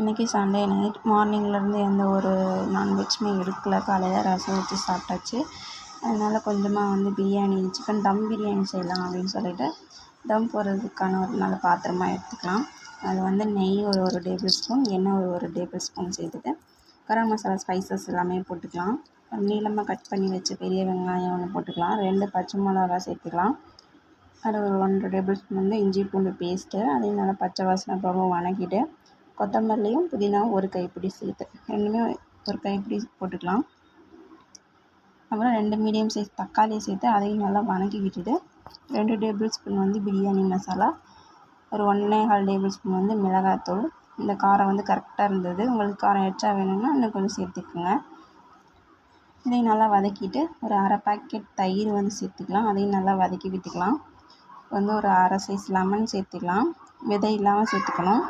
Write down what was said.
இன்றைக்கி Sunday night மார்னிங்லேருந்து எந்த ஒரு நான்வெஜ்ஜுமே எடுக்கல. காலையில் ரசம் வச்சு சாப்பிட்டாச்சு. அதனால் கொஞ்சமாக வந்து பிரியாணி சிக்கன் தம் பிரியாணி செய்யலாம் அப்படின்னு சொல்லிட்டு தம் போடுறதுக்கான ஒரு நல்ல பாத்திரமாக எடுத்துக்கலாம். அது வந்து நெய் ஒரு ஒரு டேபிள் ஸ்பூன் எண்ணெய் ஒரு ஒரு டேபிள் ஸ்பூன் சேர்த்துட்டு கரம் மசாலா ஸ்பைசஸ் எல்லாமே போட்டுக்கலாம். நீளமாக கட் பண்ணி வச்சு பெரிய வெங்காயம் ஒன்று போட்டுக்கலாம். ரெண்டு பச்சை மிளகா சேர்த்துக்கலாம். அது ஒரு ஒன்றரை டேபிள் ஸ்பூன் வந்து இஞ்சி பூண்டு பேஸ்ட்டு அதையும் நல்லா பச்சை வாசனை போக வணக்கிட்டு கொத்தமல்லியும் புதினாவும் ஒரு கைப்பிடி சேர்த்து ரெண்டுமே ஒரு கைப்பிடி போட்டுக்கலாம். அப்புறம் ரெண்டு மீடியம் சைஸ் தக்காளியை சேர்த்து அதையும் நல்லா வணக்கி விட்டுட்டு ரெண்டு டேபிள் ஸ்பூன் வந்து பிரியாணி மசாலா ஒரு ஒன்றே கால் டேபிள் ஸ்பூன் வந்து மிளகாத்தூள். இந்த காரம் வந்து கரெக்டாக இருந்தது. உங்களுக்கு காரம் எக்ஸ்ட்ரா வேணும்னா இன்னும் கொஞ்சம் சேர்த்துக்குங்க. இதையும் நல்லா வதக்கிட்டு ஒரு அரை பாக்கெட் தயிர் வந்து சேர்த்துக்கலாம். அதையும் நல்லா வதக்கி விட்டுக்கலாம். வந்து ஒரு அரை சைஸ் லெமன் சேர்த்துக்கலாம். விதை இல்லாமல் சேர்த்துக்கணும்.